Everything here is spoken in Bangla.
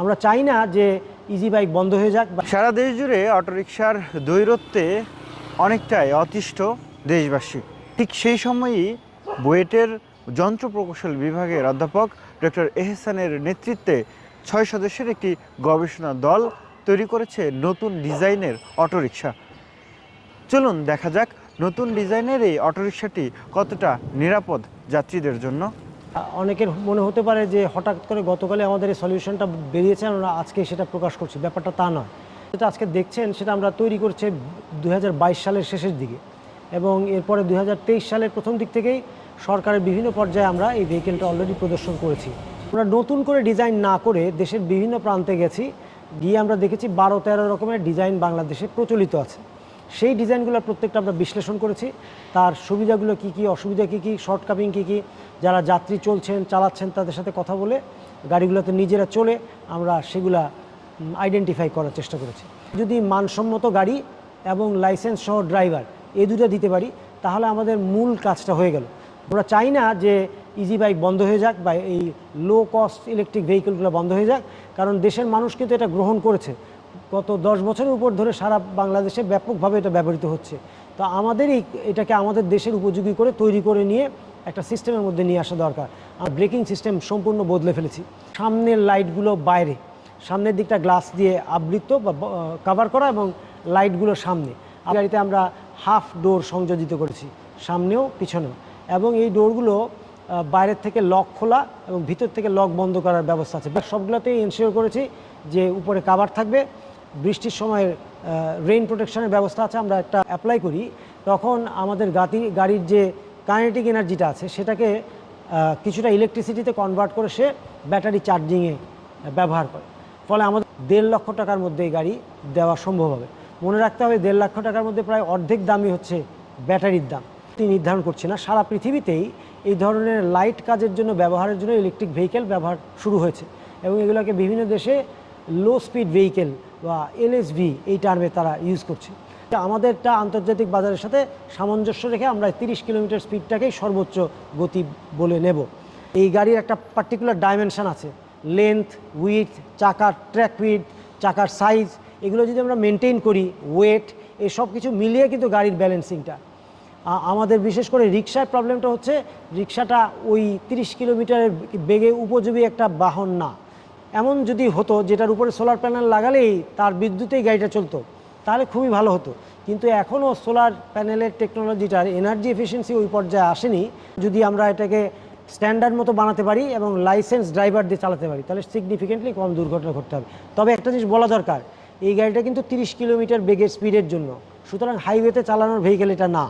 আমরা চাই না যে ইজি বাইক বন্ধ হয়ে যাক সারা দেশ জুড়ে অটোরিকশার দৈরত্বে অনেকটাই অতিষ্ঠ দেশবাসী। ঠিক সেই সময়ই বুয়েটের যন্ত্র প্রকৌশল বিভাগের অধ্যাপক ডক্টর এহসানের নেতৃত্বে ছয় সদস্যের একটি গবেষণা দল তৈরি করেছে নতুন ডিজাইনের অটোরিকশা। চলুন দেখা যাক নতুন ডিজাইনের এই অটোরিকশাটি কতটা নিরাপদ যাত্রীদের জন্য। অনেকের মনে হতে পারে যে হঠাৎ করে গতকালে আমাদের এই সলিউশনটা বেরিয়েছে, আমরা আজকে সেটা প্রকাশ করছি। ব্যাপারটা তা নয়। যেটা আজকে দেখছেন, সেটা আমরা তৈরি করছি দু সালের শেষের দিকে এবং এরপরে দুই হাজার তেইশ সালের প্রথম দিক থেকেই সরকারের বিভিন্ন পর্যায়ে আমরা এই ভেহিকেলটা অলরেডি প্রদর্শন করেছি। আমরা নতুন করে ডিজাইন না করে দেশের বিভিন্ন প্রান্তে গেছি, গিয়ে আমরা দেখেছি বারো তেরো রকমের ডিজাইন বাংলাদেশে প্রচলিত আছে। সেই ডিজাইনগুলো প্রত্যেকটা আমরা বিশ্লেষণ করেছি। তার সুবিধাগুলো কি কি, অসুবিধা কি কি শর্টকামিং কি কি, যারা যাত্রী চলছেন, চালাচ্ছেন তাদের সাথে কথা বলে গাড়িগুলোতে নিজেরা চলে আমরা সেগুলা আইডেন্টিফাই করার চেষ্টা করেছি। যদি মানসম্মত গাড়ি এবং লাইসেন্স সহ ড্রাইভার এই দুটো দিতে পারি, তাহলে আমাদের মূল কাজটা হয়ে গেল। আমরা চাই না যে ইজি বাইক বন্ধ হয়ে যাক বা এই লো কস্ট ইলেকট্রিক ভেহিকেলগুলো বন্ধ হয়ে যাক, কারণ দেশের মানুষ কিন্তু এটা গ্রহণ করেছে। গত দশ বছরের উপর ধরে সারা বাংলাদেশে ব্যাপকভাবে এটা ব্যবহৃত হচ্ছে। তো আমাদেরই এটাকে আমাদের দেশের উপযোগী করে, তৈরি করে নিয়ে একটা সিস্টেমের মধ্যে নিয়ে আসা দরকার। আমরা ব্রেকিং সিস্টেম সম্পূর্ণ বদলে ফেলেছি। সামনের লাইটগুলো বাইরে, সামনের দিকটা গ্লাস দিয়ে আবৃত বা কাভার করা এবং লাইটগুলো সামনে। আর গাড়িতে আমরা হাফ ডোর সংযোজিত করেছি, সামনেও, পিছনেও। এবং এই ডোরগুলো বাইরের থেকে লক খোলা এবং ভিতর থেকে লক বন্ধ করার ব্যবস্থা আছে। সবগুলোতেই এনশিওর করেছি যে উপরে কাভার থাকবে। বৃষ্টির সময় রেইন প্রোটেকশনের ব্যবস্থা আছে, আমরা একটা অ্যাপ্লাই করি। তখন আমাদের গাড়ি গাড়ির যে কাইনেটিক এনার্জিটা আছে, সেটাকে কিছুটা ইলেকট্রিসিটিতে কনভার্ট করে সে ব্যাটারি চার্জিংয়ে ব্যবহার করে। ফলে আমাদের দেড় লক্ষ টাকার মধ্যে এই গাড়ি দেওয়া সম্ভব হবে। মনে রাখতে হবে, দেড় লক্ষ টাকার মধ্যে প্রায় অর্ধেক দামই হচ্ছে ব্যাটারির দাম। তিনি নির্ধারণ করছি না, সারা পৃথিবীতেই এই ধরনের লাইট কাজের জন্য, ব্যবহারের জন্য ইলেকট্রিক ভেহিকেল ব্যবহার শুরু হয়েছে। এবং এগুলোকে বিভিন্ন দেশে লো স্পিড ভেহিকেল বা এলএসভি এই টার্মে তারা ইউজ করছে। আমাদেরটা আন্তর্জাতিক বাজারের সাথে সামঞ্জস্য রেখে আমরা তিরিশ কিলোমিটার স্পিডটাকেই সর্বোচ্চ গতি বলে নেব। এই গাড়ির একটা পার্টিকুলার ডাইমেনশান আছে। লেন্থ উইথ চাকার ট্র্যাক উইথ চাকার সাইজ এগুলো যদি আমরা মেনটেন করি ওয়েট এই সব কিছু মিলিয়ে কিন্তু গাড়ির ব্যালেন্সিংটা আমাদের বিশেষ করে রিক্সার প্রবলেমটা হচ্ছে রিক্সাটা ওই তিরিশ কিলোমিটারের বেগে উপযোগী একটা বাহন না। এমন যদি হতো যেটার উপরে সোলার প্যানেল লাগালেই তার বিদ্যুতেই গাড়িটা চলতো, তাহলে খুবই ভালো হতো। কিন্তু এখনও সোলার প্যানেলের টেকনোলজিটার এনার্জি এফিসিয়েন্সি ওই পর্যায়ে আসেনি। যদি আমরা এটাকে স্ট্যান্ডার্ড মতো বানাতে পারি এবং লাইসেন্স ড্রাইভার দিয়ে চালাতে পারি, তাহলে সিগনিফিকেন্টলি কম দুর্ঘটনা ঘটতে হবে। তবে একটা জিনিস বলা দরকার, এই গাড়িটা কিন্তু তিরিশ কিলোমিটার বেগের স্পিডের জন্য। সুতরাং হাইওয়েতে চালানোর ভেহিকেল এটা না।